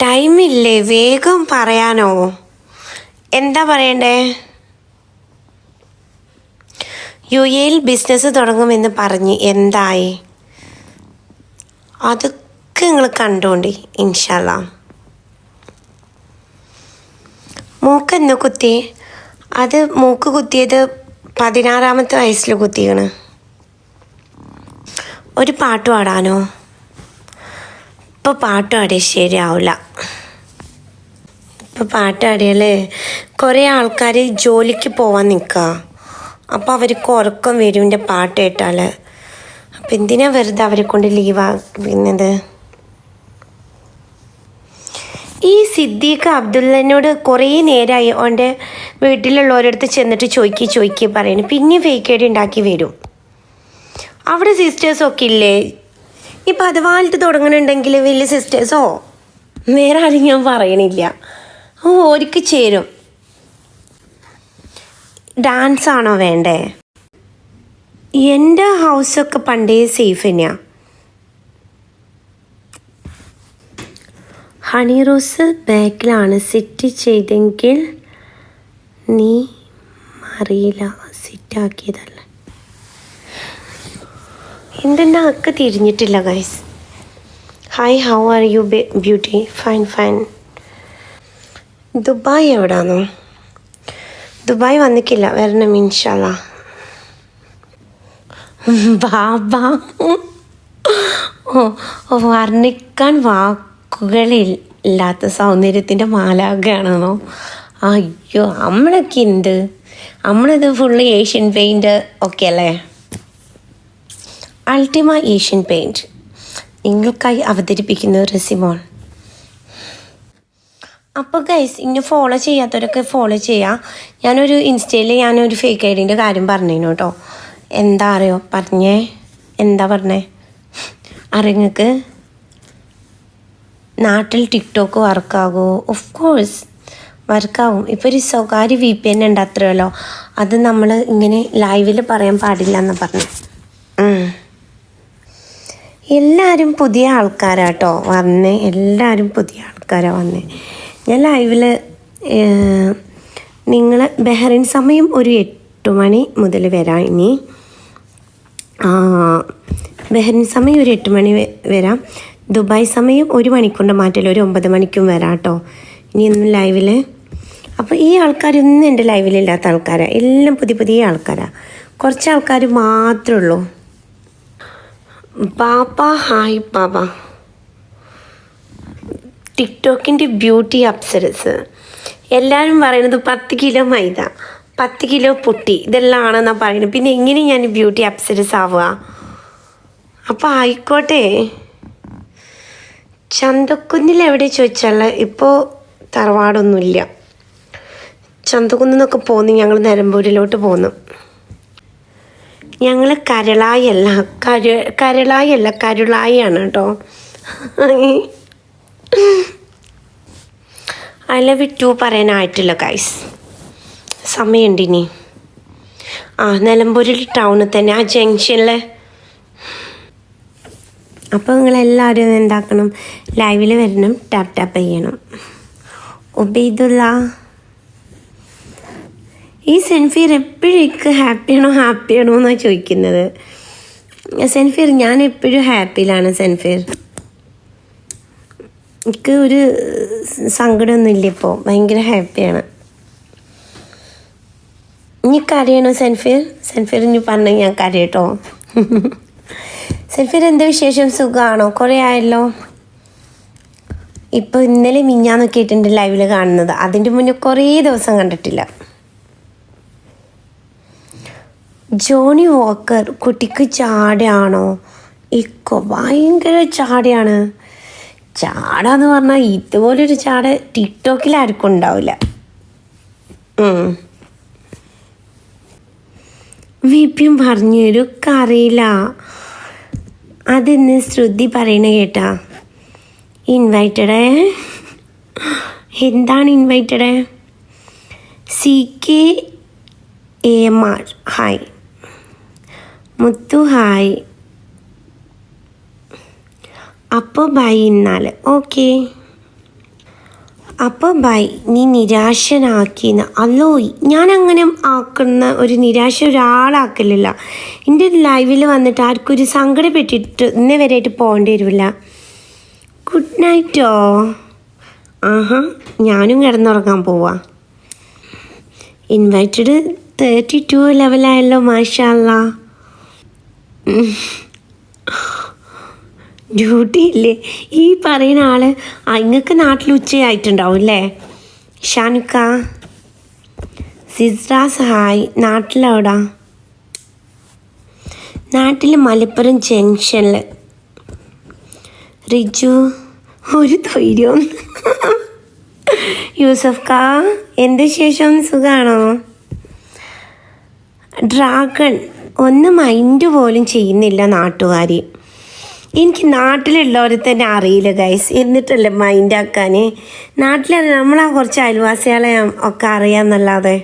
ടൈമില്ലേ? വേഗം പറയാനോ? എന്താ പറയണ്ടേ? യു എയിൽ ബിസിനസ് തുടങ്ങുമെന്ന് പറഞ്ഞ് എന്തായി? അതൊക്കെ നിങ്ങൾ കണ്ടോണ്ടി ഇൻഷാല്ല മൂക്ക് എന്ന് കുത്തി? അത് മൂക്ക് കുത്തിയത് പതിനാറാമത്തെ വയസ്സിൽ കുത്തിയാണ് ഒരു പാട്ട് പാടാനോ? ഇപ്പോൾ പാട്ട് പാടിയാൽ ശരിയാവില്ല ഇപ്പോൾ പാട്ട് പാടിയാൽ കുറേ ആൾക്കാർ ജോലിക്ക് പോവാൻ നിൽക്കുക അപ്പോൾ അവർക്ക് ഉറക്കം വരും എന്റെ പാട്ട് കേട്ടാൽ അപ്പം എന്തിനാ വെറുതെ അവരെ കൊണ്ട് ലീവാക്കുന്നത് ഈ സിദ്ദീഖ് അബ്ദുള്ളനോട് കുറേ നേരമായി ഓന്റെ വീട്ടിലുള്ളവരടുത്ത് ചെന്നിട്ട് ചോദിക്കി ചോദിക്കി പറയുന്നു പിന്നെ ഫേക്കേടി ഉണ്ടാക്കി വരും. അവിടെ സിസ്റ്റേഴ്സൊക്കെ ഇല്ലേ? ഈ അഥവാലിട്ട് തുടങ്ങുന്നുണ്ടെങ്കിൽ വലിയ സിസ്റ്റേഴ്സോ വേറെ ആരും ഞാൻ പറയണില്ല. ഓ ഓർക്ക് ചേരും. ഡാൻസ് ആണോ വേണ്ടേ? എന്റെ ഹൗസൊക്കെ പണ്ടേ സേഫ് തന്നെയാണ് ഹണി റോസ് ബാക്കിലാണ് സെറ്റ് ചെയ്തെങ്കിൽ നീ അറിയില്ല സെറ്റാക്കിയതല്ല എന്തെന്നാ അക്ക തിരിഞ്ഞിട്ടില്ല guys hi how are you beauty fine fine Dubai എവിടാന്നോ? Dubai വന്നിക്കില്ല വരണം ഇൻഷാല്ല ബാബാ. ഓ, വർണിക്കാൻ വാക്കുകളില്ലാത്ത സൗന്ദര്യത്തിന്റെ മാലാകയാണെന്നോ അയ്യോ നമ്മളൊക്കെ ഉണ്ട് നമ്മളത് ഫുള്ള് ഏഷ്യൻ പെയിന്റ് ഒക്കെ അല്ലേ? അൾട്ടിമ ഏഷ്യൻ പെയിന്റ് നിങ്ങൾക്കായി അവതരിപ്പിക്കുന്ന റെസിമോൾ അപ്പോൾ ഗൈസ് ഇന്നെ ഫോളോ ചെയ്യാത്തവരൊക്കെ ഫോളോ ചെയ്യാം. ഞാനൊരു ഇൻസ്റ്റയിൽ ഞാനൊരു ഫേക്ക് ഐ ഡിന്റെ കാര്യം പറഞ്ഞു കേട്ടോ. എന്താ അറിയോ? പറഞ്ഞേ. എന്താ പറഞ്ഞേ? അറിഞ്ഞക്ക് നാട്ടിൽ ടിക്ടോക്ക് വർക്കാകുമോ ഓഫ് കോഴ്സ് വർക്കാവും. ഇപ്പോൾ ഒരു സ്വകാര്യ വി പി എൻ ഉണ്ട് അത്രയല്ലോ അത് നമ്മൾ ഇങ്ങനെ ലൈവിൽ പറയാൻ പാടില്ല എന്ന് പറഞ്ഞു. എല്ലാവരും പുതിയ ആൾക്കാരാട്ടോ വന്നേ. എല്ലാവരും പുതിയ ആൾക്കാരാണ് വന്നേ. ഞാൻ ലൈവിൽ നിങ്ങൾ ബെഹറിൻ സമയം ഒരു എട്ട് മണി മുതൽ വരാം ഇനി. ബഹ്റിൻ സമയം ഒരു എട്ട് മണി വരാം. ദുബായ് സമയം ഒരു മണിക്കൊണ്ട് മാറ്റില്ല ഒരു ഒമ്പത് മണിക്കും വരാം കേട്ടോ ഇനി ഇന്ന് ലൈവിൽ അപ്പോൾ ഈ ആൾക്കാരൊന്നും എന്റെ ലൈവിലില്ലാത്ത ആൾക്കാരാണ് എല്ലാം പുതിയ പുതിയ ആൾക്കാരാണ് കുറച്ച് ആൾക്കാർ മാത്രമേ ഉള്ളൂ. ബാബ ഹായ് ബാബ ടിക്ടോക്കിന്റെ ബ്യൂട്ടി അപ്സരസ് എല്ലാവരും പറയുന്നത് പത്ത് കിലോ മൈദ പത്ത് കിലോ പൊട്ടി ഇതെല്ലാം പറയുന്നത്. പിന്നെ എങ്ങനെ ഞാൻ ബ്യൂട്ടി അപ്സരസ് ആവുക? അപ്പോൾ ആയിക്കോട്ടെ. ചന്തക്കുന്നിൽ എവിടെ ചോദിച്ചാൽ ഇപ്പോൾ തറവാടൊന്നുമില്ല. ചന്തക്കുന്നിന്നൊക്കെ പോന്ന് ഞങ്ങൾ നിലമ്പൂരിലോട്ട് പോന്നു. ഞങ്ങൾ കരളായല്ല കരു കരളായല്ല കരുളായാണ് കേട്ടോ ഐ ലവ് ടു പറയാനായിട്ടില്ല ഗൈസ് സമയമുണ്ട് ഇനി ആ നിലമ്പൂരിൽ ടൗണിൽ തന്നെ ആ ജംഗ്ഷനിൽ അപ്പോൾ നിങ്ങളെല്ലാവരും എന്താക്കണം? ലൈവിൽ വരണം ടാപ്പ് ടാപ്പ് ചെയ്യണം. ഒബൈദുള്ള ഈ സെൻഫിയർ എപ്പോഴും ഹാപ്പിയാണോ ഹാപ്പിയാണോ എന്നാണ് ചോദിക്കുന്നത്. സെൻഫിയർ ഞാൻ എപ്പോഴും ഹാപ്പിയിലാണ് സെൻഫീർ. എനിക്ക് ഒരു സങ്കടമൊന്നുമില്ല ഇപ്പോൾ ഭയങ്കര ഹാപ്പിയാണ് ഇനി കരയണോ സെൻഫിയർ സെൻഫീർ? ഇനി പറഞ്ഞു ഞാൻ കരയട്ടോ. സെൻഫീർ എന്താ വിശേഷം? സുഖമാണോ കുറേ ആയല്ലോ. ഇപ്പോൾ ഇന്നലെ മിഞ്ഞാന്നൊക്കെ ആയിട്ടുണ്ട് ലൈവിൽ കാണുന്നത്. അതിന്റെ മുന്നേ കുറേ ദിവസം കണ്ടിട്ടില്ല. ജോണി വോക്കർ കുട്ടിക്ക് ചാടയാണോ? ഇക്കോ ഭയങ്കര ചാടയാണ്. ചാടാന്ന് പറഞ്ഞാൽ ഇതുപോലൊരു ചാട ടിക്ടോക്കിൽ ആർക്കും ഉണ്ടാവില്ല വിപിൻ പറഞ്ഞൊരു കറിയില്ല അതിന്ന് ശ്രുതി പറയണ കേട്ടാ. ഇൻവൈറ്റഡേ എന്താണ് invited C K A R hi Muthu hi അപ്പോൾ ബൈ എന്നാൽ ഓക്കെ. അപ്പോൾ ബൈ നീ നിരാശനാക്കിയെന്ന് അല്ലോ ഞാൻ അങ്ങനെ ആക്കുന്ന ഒരു നിരാശ ഒരാളാക്കലില്ല. എന്റെ ലൈവിൽ വന്നിട്ട് ആർക്കും ഒരു സങ്കടപ്പെട്ടിട്ട് ഇന്നേ വരെയായിട്ട് പോകേണ്ടി വരില്ല. ഗുഡ് നൈറ്റോ ആഹാ ഞാനും കിടന്നുറങ്ങാൻ പോവാ. ഇൻവൈറ്റഡ് തേർട്ടി ടു ലെവലായല്ലോ മാഷാല്ല ഡ്യൂട്ടി ഇല്ലേ? ഈ പറയുന്ന ആൾ അങ്ങക്ക് നാട്ടിൽ ഉച്ചയായിട്ടുണ്ടാവും അല്ലേ ഷാനുക്ക സിസ്രാസ് സഹായ് നാട്ടിലെവിടാ? നാട്ടിൽ മലപ്പുറം ജംഗ്ഷനിൽ റിജു ഒരു ധൈര്യം. യൂസഫ് കാ എന്ത് ശേഷം സുഖാണോ? ഡ്രാഗൺ. ഒന്ന് മൈൻഡ് പോലും ചെയ്യുന്നില്ല നാട്ടുകാർ എനിക്ക് നാട്ടിലുള്ളവരെ തന്നെ അറിയില്ല ഗൈസ് എന്നിട്ടല്ലേ മൈൻഡാക്കാൻ നാട്ടിലെ നമ്മളാ കുറച്ച് അയൽവാസികളെ ഒക്കെ അറിയാമെന്നല്ലാതെ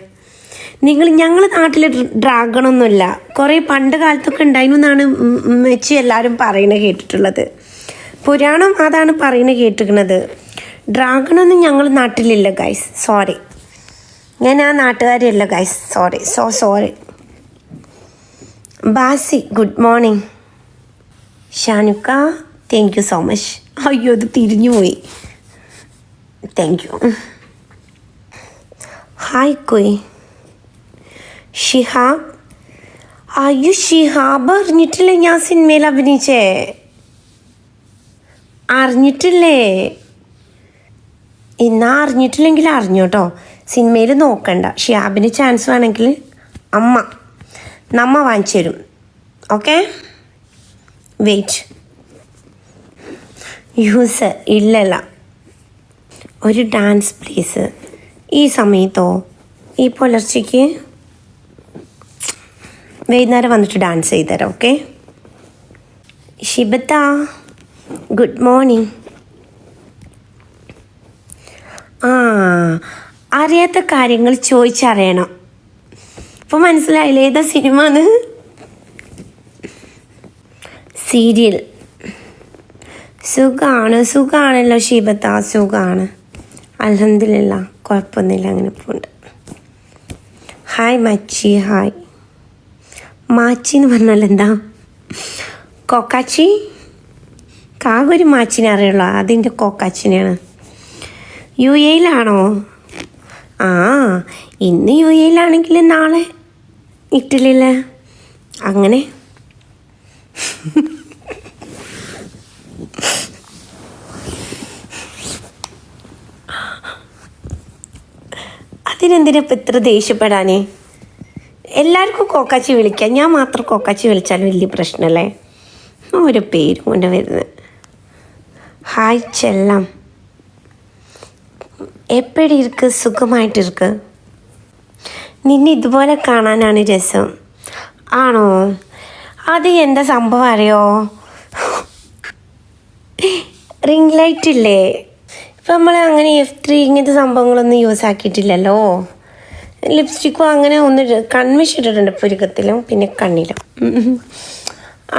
നിങ്ങൾ ഞങ്ങൾ നാട്ടിൽ ഡ്രാഗണൊന്നുമില്ല. കുറേ പണ്ട് കാലത്തൊക്കെ ഉണ്ടായിരുന്നു എന്നാണ് വെച്ച് എല്ലാവരും പറയുന്നത് കേട്ടിട്ടുള്ളത്. പുരാണം അതാണ് പറയുന്നത് കേട്ടിരിക്കുന്നത് ഡ്രാഗണൊന്നും ഞങ്ങൾ നാട്ടിലില്ല ഗൈസ് സോറി ഞാൻ ആ നാട്ടുകാരിയല്ല ഗൈസ് സോറി സോ സോറി ബാസി ഗുഡ് മോർണിംഗ് ഷാനുക്ക താങ്ക് യു സോ മച്ച് അയ്യോ അത് തിരിഞ്ഞു പോയി. താങ്ക് യു ഹായ് കുയ് ഷിഹാബ് അയ്യോ ഷിഹാബ് അറിഞ്ഞിട്ടില്ലേ ഞാൻ സിനിമയിൽ അഭിനയിച്ചേ? അറിഞ്ഞിട്ടില്ലേ? എന്നാ അറിഞ്ഞിട്ടില്ലെങ്കിൽ അറിഞ്ഞോട്ടോ സിനിമയിൽ നോക്കണ്ട. ഷിഹാബിന് ചാൻസ് വേണമെങ്കിൽ അമ്മ. നമ്മ വാങ്ങിച്ചു തരും ഓക്കെ വെയിറ്റ് യൂസ് ഇല്ലല്ല. ഒരു ഡാൻസ് പ്ലീസ് ഈ സമയത്തോ? ഈ പുലർച്ചയ്ക്ക്? വൈകുന്നേരം വന്നിട്ട് ഡാൻസ് ചെയ്തുതരാം ഓക്കെ ഷിബത്ത ഗുഡ് മോർണിംഗ് ആ അറിയാത്ത കാര്യങ്ങൾ ചോദിച്ചറിയണം. ഇപ്പോൾ മനസ്സിലായില്ലേ? ഏതാ സിനിമ സീരിയൽ. സുഖമാണ് സുഖമാണല്ലോ ഷീബത്ത സുഖമാണ് അലഹദില്ല കുഴപ്പമൊന്നുമില്ല അങ്ങനെ പോണ്ട്. ഹായ് മച്ചി ഹായ് മാച്ചി എന്ന് പറഞ്ഞാൽ എന്താ? കൊക്കാച്ചി? കാകൊരു മാച്ചിനെ അറിയുള്ളൂ അതിന്റെ കൊക്കാച്ചിനെയാണ്. യു എയിലാണോ? ആ ഇന്ന് യു എയിലാണെങ്കിൽ നാളെ ഇറ്റലിയിൽ അങ്ങനെ. അതിനെന്തിനാ ഇപ്പം ഇത്ര ദേഷ്യപ്പെടാനേ? എല്ലാവർക്കും കോക്കാച്ചി വിളിക്കാം. ഞാൻ മാത്രം കോക്കാച്ചി വിളിച്ചാൽ വലിയ പ്രശ്നമല്ലേ ഒരു പേര് കൊണ്ട് വരുന്നത്. ഹായ് ചെല്ലാം. എപ്പോഴും ഇരിക്ക് സുഖമായിട്ട് ഇരിക്ക് നിന്നെ ഇതുപോലെ കാണാനാണ് രസം. ആണോ? അത് എന്താ സംഭവം അറിയോ? റിംഗ് ലൈറ്റ് ഇല്ലേ? ഇപ്പം നമ്മൾ അങ്ങനെ എഫ് ത്രീ ഇങ്ങനത്തെ സംഭവങ്ങളൊന്നും യൂസ് ആക്കിയിട്ടില്ലല്ലോ. ലിപ്സ്റ്റിക്കും അങ്ങനെ ഒന്ന് കൺവിഷ് കൺമിഷ് ഇട്ടിട്ടുണ്ട് പുരുക്കത്തിലും പിന്നെ കണ്ണിലും.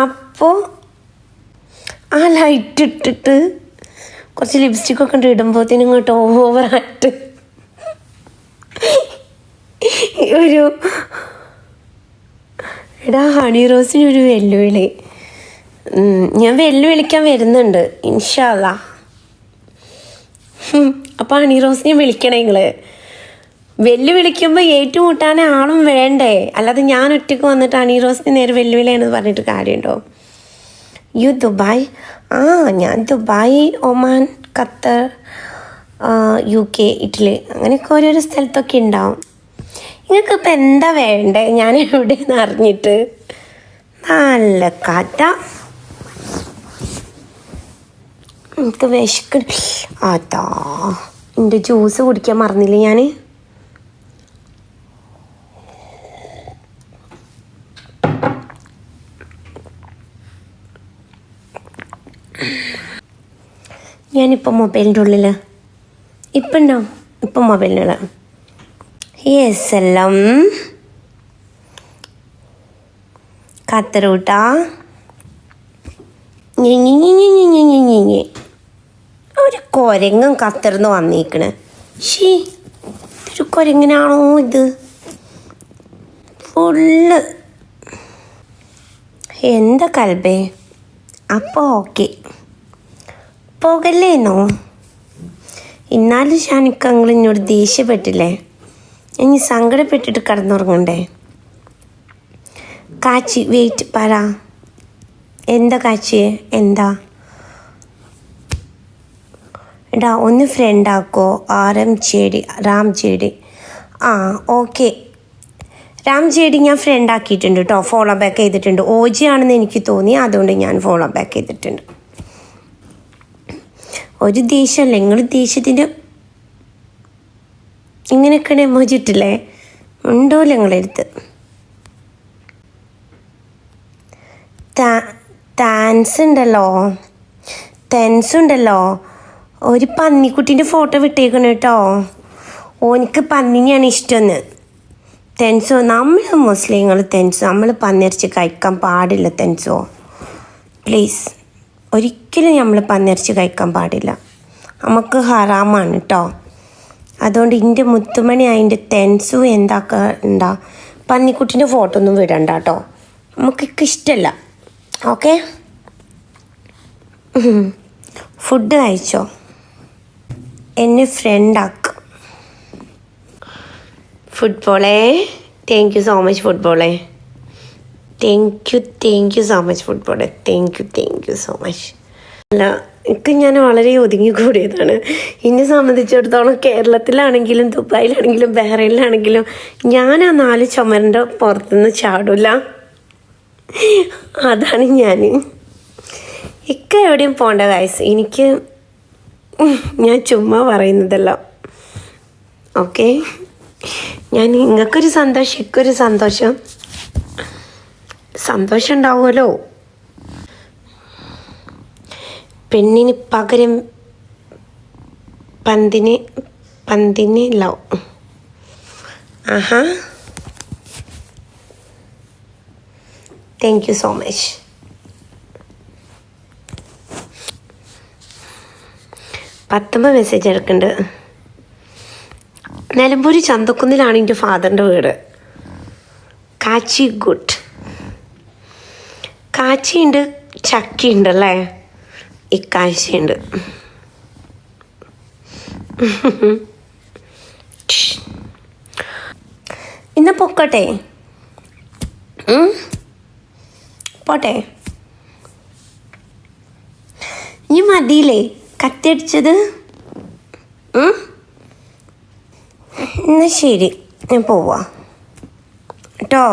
അപ്പോൾ ആ ലൈറ്റ് ഇട്ടിട്ട് കുറച്ച് ലിപ്സ്റ്റിക്കൊക്കെ ഇടുമ്പോഴത്തേനും ഇങ്ങോട്ട് ഓവറായിട്ട് ഒരു എടാ ഹണി റോസിന് ഒരു വെല്ലുവിളി. ഞാൻ വെല്ലുവിളിക്കാൻ വരുന്നുണ്ട് ഇൻഷാല്ല അപ്പോൾ ഹണി റോസിനെ വിളിക്കണേ നിങ്ങൾ. വെല്ലുവിളിക്കുമ്പോൾ ഏറ്റുമുട്ടാൻ ആളും വേണ്ടേ? അല്ലാതെ ഞാൻ ഒറ്റയ്ക്ക് വന്നിട്ട് ഹണി റോസിന് നേരെ വെല്ലുവിളിയാണെന്ന് പറഞ്ഞിട്ട് കാര്യമുണ്ടോ യു ദുബായ്? ആ ഞാൻ Dubai Oman Qatar U K Italy. അങ്ങനെയൊക്കെ ഓരോരോ സ്ഥലത്തൊക്കെ ഉണ്ടാവും. നിങ്ങൾക്ക് ഇപ്പം എന്താ വേണ്ടേ? ഞാൻ എവിടെയെന്ന് അറിഞ്ഞിട്ട്. നല്ല കഥ എനിക്ക് വിശക്ക് അതാ എന്റെ ജ്യൂസ് കുടിക്കാൻ മറന്നില്ല ഞാൻ ഞാനിപ്പോൾ മൊബൈലിന്റെ ഉള്ളിൽ ഇപ്പം ഉണ്ടോ ഇപ്പം മൊബൈലിന്റെ എല്ലാം കത്തറൂട്ടാ ഒരു കുരങ്ങും കത്തിർന്ന് വന്നേക്കണ്. ഷീ ഒരു കുരങ്ങനാണോ ഇത്? ഫുള്ള്. എന്താ കൽബേ? അപ്പോൾ ഓക്കെ. പോകല്ലേന്നോ? എന്നാലും ഷാനിക്ക് അങ്ങൾ എന്നോട് ദേഷ്യപ്പെട്ടില്ലേ? ഇനി സങ്കടപ്പെട്ടിട്ട് കിടന്നുറങ്ങണ്ടേ? കാച്ചി വെയിറ്റ് പറ. എന്താ കാച്ചിയെ എന്താ? എടാ ഒന്ന് ഫ്രണ്ടാക്കോ എം ചേടി റാം ചേടി. ആ ഓക്കെ രാം ചേടി ഞാൻ ഫ്രണ്ട് ആക്കിയിട്ടുണ്ട് കേട്ടോ ഫോളോ ബാക്ക് ചെയ്തിട്ടുണ്ട്. ഒ ജി ആണെന്ന് എനിക്ക് തോന്നി. അതുകൊണ്ട് ഞാൻ ഫോളോ ബാക്ക് ചെയ്തിട്ടുണ്ട്. ഒരു ദേഷ്യമല്ല. നിങ്ങൾ ദേഷ്യത്തിന്റെ ഇങ്ങനെയൊക്കെയാണ് എമോജി ഇട്ടില്ലേ ഉണ്ടോ ഞങ്ങളെടുത്ത് താൻസ് ഉണ്ടല്ലോ തെൻസ് ഉണ്ടല്ലോ ഒരു പന്നിക്കുട്ടീന്റെ ഫോട്ടോ വിട്ടേക്കണം കേട്ടോ. ഓനിക്ക് പന്നിനെയാണ് ഇഷ്ടമെന്ന്. തെൻസോ നമ്മൾ മുസ്ലിങ്ങൾ തെൻസോ നമ്മൾ പന്നിറച്ചി കഴിക്കാൻ പാടില്ല തെൻസോ പ്ലീസ് ഒരിക്കലും നമ്മൾ പന്നിറച്ചി കഴിക്കാൻ പാടില്ല. നമുക്ക് ഹറാമാണ് കേട്ടോ. അതുകൊണ്ട് എന്റെ മുത്തുമണി അതിന്റെ തെൻസു എന്താക്കണ്ട പന്നിക്കുട്ടീന്റെ ഫോട്ടോ ഒന്നും വിടണ്ട കേട്ടോ നമുക്കൊക്കെ ഇഷ്ടമല്ല ഓക്കെ ഫുഡ് കഴിച്ചോ? എന്നെ ഫ്രണ്ടാക്ക ഫുട്ബോളേ thank you so much ഫുട്ബോളേ thank you thank you so much ഫുട്ബോളേ thank you thank you so much അല്ല എനിക്ക് ഞാൻ വളരെ ഒതുങ്ങിക്കൂടിയതാണ്. എന്നെ സംബന്ധിച്ചിടത്തോളം കേരളത്തിലാണെങ്കിലും ദുബായിലാണെങ്കിലും ബഹ്റൈനിലാണെങ്കിലും ഞാൻ ആ നാല് ചുമരിന്റെ പുറത്തുനിന്ന് ചാടില്ല അതാണ് ഞാൻ ഇക്ക എവിടെയും പോണ്ട കായസ് എനിക്ക് ഞാൻ ചുമ്മാ പറയുന്നതല്ല. ഓക്കെ ഞാൻ നിങ്ങൾക്കൊരു സന്തോഷം ഇക്കൊരു സന്തോഷം. സന്തോഷം ഉണ്ടാവുമല്ലോ. പെണ്ണിന് പകരം പന്തിന് പന്തിന് ലവ് ആഹാ. താങ്ക് യു സോ മച്ച് പത്തമ്പ മെസ്സേജ് എടുക്കുന്നുണ്ട് നിലമ്പൂർ ചന്തക്കുന്നിലാണ് എന്റെ ഫാദറിന്റെ വീട്. കാച്ചി ഗുഡ്. കാച്ചിയുണ്ട് ചക്കിയുണ്ട് അല്ലേ? ഇക്കാഴ്ചയുണ്ട്. ഇന്ന് പൊക്കട്ടെ? പോട്ടെ. ഇനി മതിയില്ലേ? കത്തിയടിച്ചത്? എന്നാ ശരി. ഞാൻ പോവാ. കേട്ടോ?